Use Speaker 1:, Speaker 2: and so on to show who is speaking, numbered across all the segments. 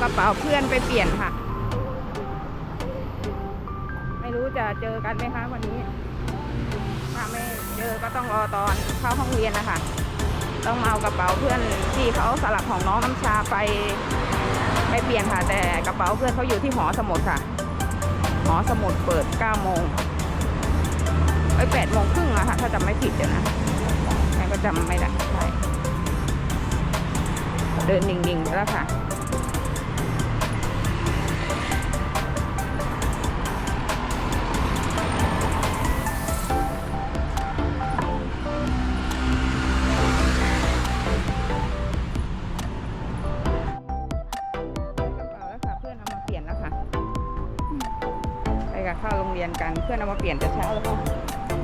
Speaker 1: กระเป๋าเพื่อนไปเปลี่ยนค่ะ ไม่รู้จะเจอกันไหมคะวันนี้ ถ้าไม่เจอก็ต้องรอตอนเข้าห้องเรียนนะคะ ต้องเอากระเป๋าเพื่อนที่เขาสลับของน้องน้ำชาไปไปเปลี่ยนค่ะ แต่กระเป๋าเพื่อนเขาอยู่ที่หอสมุดค่ะ หอสมุดเปิด9โมงไอ้8โมงครึ่งอะค่ะ ถ้าจำไม่ผิดเดี๋ยวนะแม่ก็จำไม่ได้เดินดิ่งๆแล้วค่ะ กับเข้าโรงเรียนกัน เพื่อนเอามาเปลี่ยนแต่เช้าแล้วก็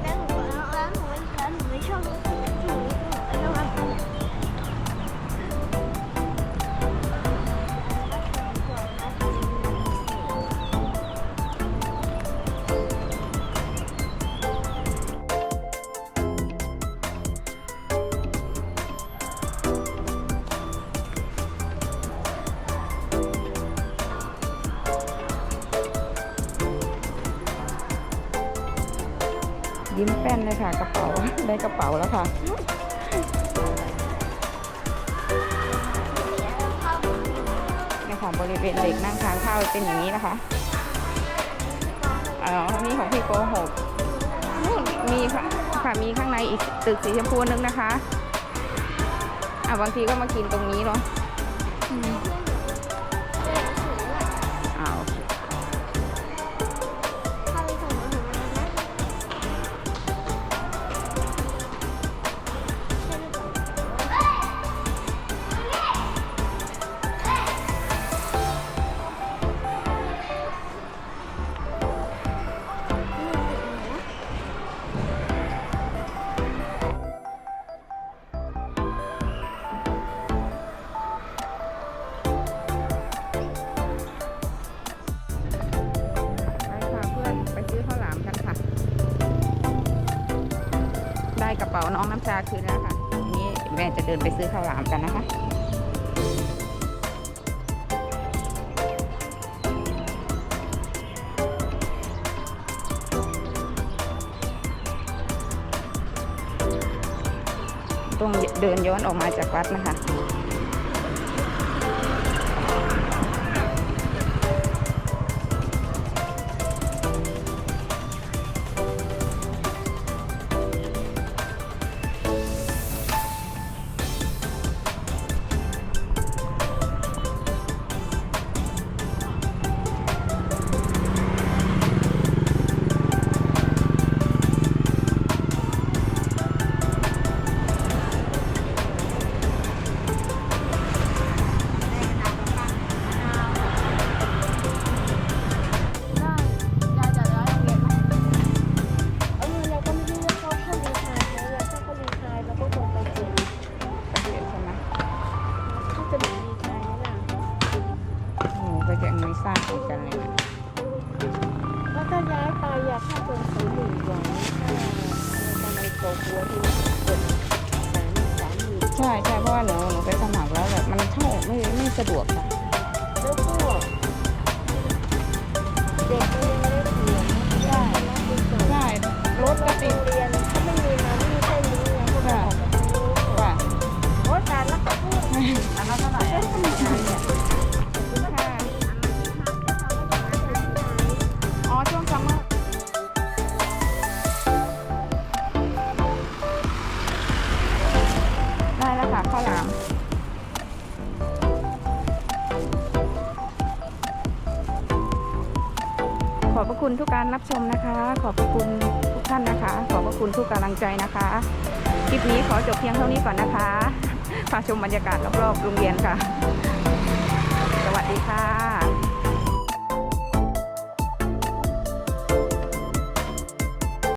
Speaker 2: แล้วหนูแล้วหนูแล้วหนูไม่ชอบ
Speaker 1: ยิ้มแป้นเลยค่ะกระเป๋าได้กระเป๋าแล้วค่ะนี่ค่ะบริเวณเด็กนั่งทานข้าวเป็นอย่างนี้นะคะอ๋อนี่ของพี่โกหกนู่นมีค่ะค่ะมีข้างในอีกตึกสีชมพูนึงนะคะ อะบางทีก็มากินตรงนี้เนาะ
Speaker 2: น้
Speaker 1: องน้ำชาคืนแล้วค่ะนี้แม่จะเดินไปซื้อข้าวหลามกันนะคะ ต้องเดินย้อนออกมาจากวัดนะคะ
Speaker 2: ไม่สะ
Speaker 1: ดวกค่ะ
Speaker 2: แล้วก็เด็กก็ยังไม่ได้เปลี่ยนใช่แล้วไปส่ง
Speaker 1: ใช่รถก็ติด
Speaker 2: โรงเรียนถ้าไม่มีมาไม่มีเส้นนี้ไงก็ไม่ออกมาทางนี้
Speaker 1: ค่ะ
Speaker 2: โอ้ยต่ละก็พูด
Speaker 1: อันนั้นเท่าไหร่อะขอบคุณค่ะอ๋อช่วงซัมเมอร์ได้แล้วค่ะข้าวหลาม ขอบพระคุณทุกการรับชมนะคะ ขอบพระคุณทุกท่านนะคะ ขอบพระคุณทุกกำลังใจนะคะ คลิปนี้ขอจบเพียงเท่านี้ก่อนนะคะพาชมบรรยากาศรอบๆโรงเรียนค่ะ สวัสดีค่ะ